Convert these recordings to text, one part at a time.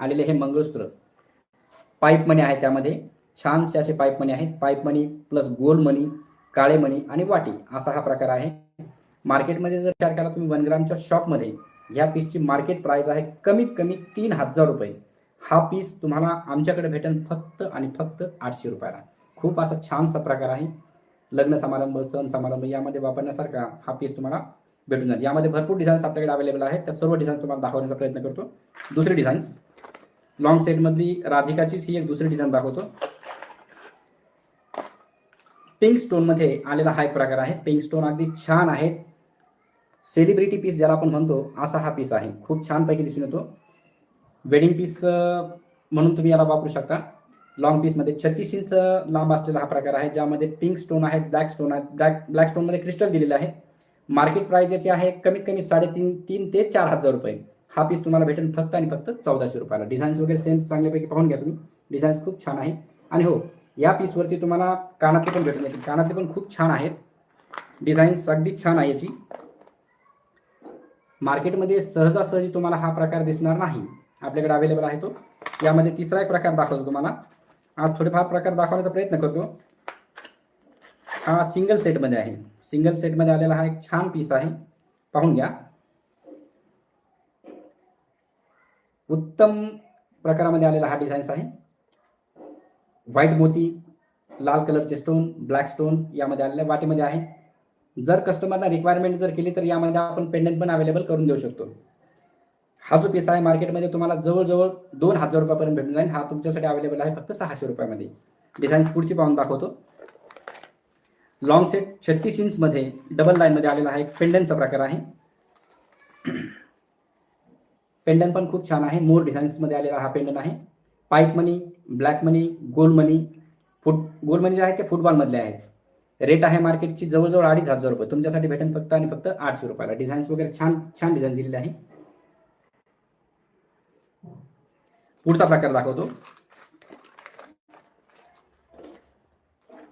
आलेले हे मंगळसूत्र. पाईप मनी आहे त्यामध्ये. छानसे असे पाईप मनी आहेत. पाईप मनी प्लस गोल्ड मनी काळे मनी आणि वाटी असा हा प्रकार आहे. मार्केटमध्ये जर विचार केला तुम्ही वन ग्रामच्या शॉपमध्ये ह्या पीसची मार्केट प्राइस आहे कमीत कमी तीन हजार रुपये. हा पीस तुम्हाला आमच्याकडे भेटेल फक्त आणि फक्त आठशे रुपयाला. खूप असा छानसा प्रकार आहे. लग्न समारंभ सण समारंभ यामध्ये वापरण्यासारखा हा पीस तुम्हाला भेटून जाईल यामध्ये भरपूर डिझाईन्स आपल्याकडे अवेलेबल आहेत. त्या सर्व डिझाईन्स तुम्हाला दाखवण्याचा प्रयत्न करतो. दुसरी डिझाईन्स लॉंग सेटमधली राधिकाचीच ही एक दुसरी डिझाईन दाखवतो. पिंक स्टोनमध्ये आलेला हा एक प्रकार आहे. पिंक स्टोन अगदी छान आहे सेलिब्रिटी पीस ज्याला आपण म्हणतो असा हा पीस आहे. खूप छानपैकी दिसून येतो. वेडिंग पीस म्हणून तुम्ही याला वापरू शकता. लॉंग पीसमध्ये छत्तीस इंच लांब असलेला हा प्रकार आहे ज्यामध्ये पिंक स्टोन आहेत ब्लॅक स्टोन आहेत ब्लॅक ब्लॅक स्टोनमध्ये क्रिस्टल दिलेले आहे मार्केट प्राइस याची आहे कमीत कमी साडेतीन तीन ते चार हजार रुपये. हा पीस तुम्हाला भेटेल फक्त आणि फक्त चौदाशे रुपयाला. डिझाईन्स वगैरे सेम चांगल्यापैकी पाहून घ्या तुम्ही. डिझाईन्स खूप छान आहे. आणि हो या पीसवरती तुम्हाला कानातले पण भेटून जातील कानातले पण खूप छान आहेत. डिझाईन्स अगदी छान आहे याची. मार्केटमध्ये सहजासहजी तुम्हाला हा प्रकार दिसणार नाही. आपल्याकडे अवेलेबल आहे तो. यामध्ये तिसरा एक प्रकार दाखवतो तुम्हाला. आज थोडेफार प्रकार दाखवण्याचा प्रयत्न करतो. हा सिंगल सेटमध्ये आहे. सिंगल सेटमध्ये आलेला हा एक छान पीस आहे. पाहून घ्या. उत्तम प्रकारामध्ये आलेला हा डिझाईन्स आहे. व्हाईट मोती लाल कलरचे स्टोन ब्लॅक स्टोन यामध्ये आलेल्या वाटीमध्ये आहे. जर कस्टमरला रिक्वायरमेंट जर केली तर यामध्ये आपण पेंडंट पण अवेलेबल करून देऊ शकतो. हा जो पीस आहे मार्केटमध्ये तुम्हाला जवळजवळ दोन हजार रुपयापर्यंत भेटून जाईल. हा तुमच्यासाठी अवेलेबल आहे फक्त सहाशे रुपयामध्ये. डिझाईन्स पुढची पाहून दाखवतो. लॉंग सेट छत्तीस इंचमध्ये डबल लाईनमध्ये आलेला हा एक प्रकार आहे. पेंडन पण खूप छान आहे. मोर डिझाईन्समध्ये आलेला हा पेंडन आहे. पाईप मनी ब्लॅक मनी गोल्ड मनी फुट गोल्ड मनी जे आहे ते फुटबॉलमधले आहेत. रेट आहे मार्केटची जवळजवळ अडीच हजार रुपये. तुमच्यासाठी भेटेल फक्त आणि फक्त आठशे रुपयाला. डिझाईन्स वगैरे छान छान डिझाईन दिलेली आहे. पुढचा प्रकार दाखवतो.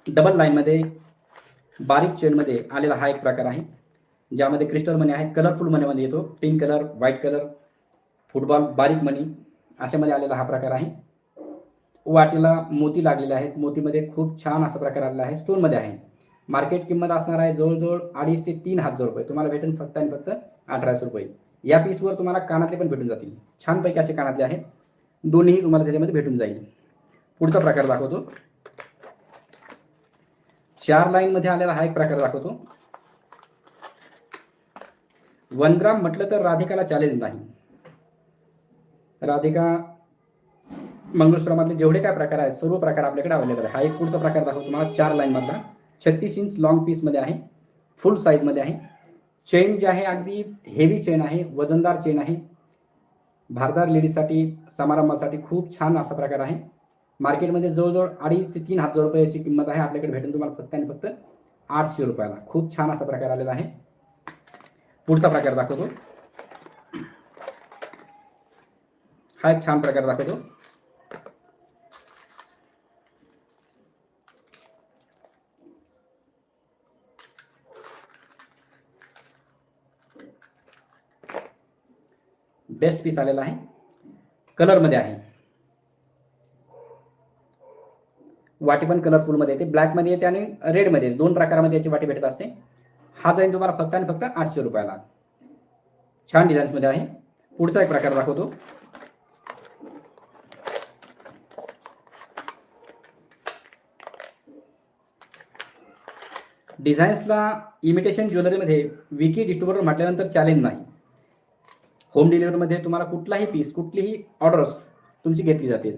डबल लाईनमध्ये बारीक चेनमध्ये आलेला हा एक प्रकार आहे. ज्यामध्ये क्रिस्टल मनी आहे कलरफुल मनीमध्ये येतो. Pink colour white colour football बारीक मनी अशामध्ये आलेला हा प्रकार आहे. वाटेला मोती लागलेले आहेत. मोतीमध्ये खूप छान असा प्रकार आलेला आहे. स्टोनमध्ये आहे. मार्केट किंमत असणार आहे जवळजवळ अडीच ते तीन हजार रुपये. तुम्हाला भेटेल फक्त आणि फक्त अठराशे रुपये. या पीसवर तुम्हाला कानातले पण भेटून जातील. छानपैकी असे कानातले आहेत. दोन्ही तुम्हाला त्याच्यामध्ये भेटून जाईल. पुढचा प्रकार दाखवतो. चार लाईन मध्ये आलेला हा एक प्रकार दाखवतो. वन ग्राम म्हटलं तर राधिकाला चॅलेंज नाही. राधिका मंगळसूत्रामधले जेवढे काय प्रकार आहेत सर्व प्रकार आपल्याकडे अवेलेबल आहे हा एक पुढचा प्रकार दाखवतो तुम्हाला चार लाईन मधला. छत्तीस इंच लॉंग पीसमध्ये आहे फुल साईजमध्ये आहे. चेन जे आहे अगदी हेवी चेन आहे वजनदार चेन आहे. भारदार लेडीजसाठी समारंभासाठी खूप छान असा प्रकार आहे. मार्केटमध्ये जवळजवळ अडीच ते तीन हज़ार रुपयाची किंमत आहे. आपल्याकडे भेटून तुम्हाला फक्त आणि फक्त आठशे रुपयाला. खूप छान असा प्रकार आलेला आहे. पुढचा प्रकार दाखवतो. हा एक छान प्रकार दाखवतो. बेस्ट पीस आलेला आहे. कलरमध्ये आहे. वाटी पण कलरफुलमध्ये येते. ब्लॅकमध्ये येते आणि रेडमध्ये दोन प्रकारामध्ये याची वाटी भेटत असते. हा जाईल तुम्हाला फक्त आणि फक्त आठशे रुपयाला. छान डिझाईन्समध्ये आहे. पुढचा एक प्रकार दाखवतो. डिझाईन्सला इमिटेशन ज्वेलरीमध्ये विकी डिस्ट्रीब्युटर म्हटल्यानंतर चॅलेंज नाही. होम डिलिव्हरीमध्ये तुम्हाला कुठलाही पीस कुठलीही ऑर्डर्स तुमची घेतली जातील.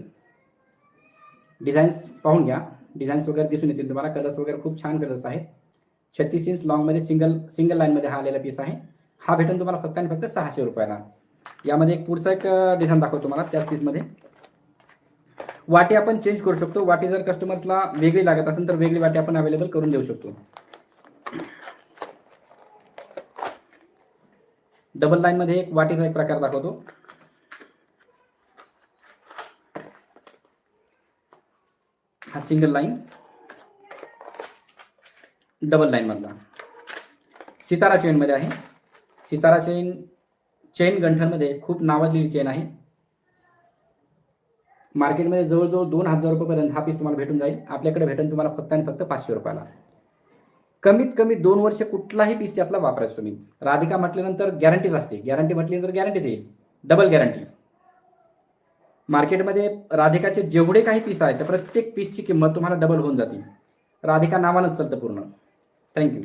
डिझाईन्स पाहून घ्या. डिझाईन्स वगैरे दिसून येतील. तुम्हाला कलर्स वगैरे खूप छान कलर्स आहेत. छत्तीस इंच लॉंगमध्ये सिंगल सिंगल लाईनमध्ये हा आलेला पीस आहे. हा भेटून तुम्हाला फक्त आणि फक्त सहाशे रुपयाला. यामध्ये एक पुढचा एक डिझाईन दाखवतो तुम्हाला त्याच पीसमध्ये वाटी आपण चेंज करू शकतो. वाटी जर कस्टमर्सला वेगळी लागत असेल तर वेगळी वाटी आपण अवेलेबल करून देऊ शकतो. डबल लाईनमध्ये एक वाटीचा एक प्रकार दाखवतो. हा सिंगल लाईन डबल लाईनमधला सितारा चेनमध्ये आहे. सितारा चेन चेन गंठनमध्ये खूप नावाजलेली चेन आहे. मार्केटमध्ये जवळजवळ दोन हजार रुपयेपर्यंत हा पीस तुम्हाला भेटून जाईल. आपल्याकडे भेटून तुम्हाला फक्त आणि फक्त पाचशे रुपयाला. कमीत कमी दोन वर्ष कुठलाही पीस त्यातला वापरायचं तुम्ही. राधिका म्हटल्यानंतर गॅरंटीच असते. गॅरंटी म्हटल्यानंतर गॅरंटीच येईल. डबल गॅरंटी मार्केटमध्ये राधिकाचे जेवढे काही पीस आहेत तर प्रत्येक पीसची किंमत तुम्हाला डबल होऊन जाते. राधिका नावानंच चालतं पूर्ण. थँक्यू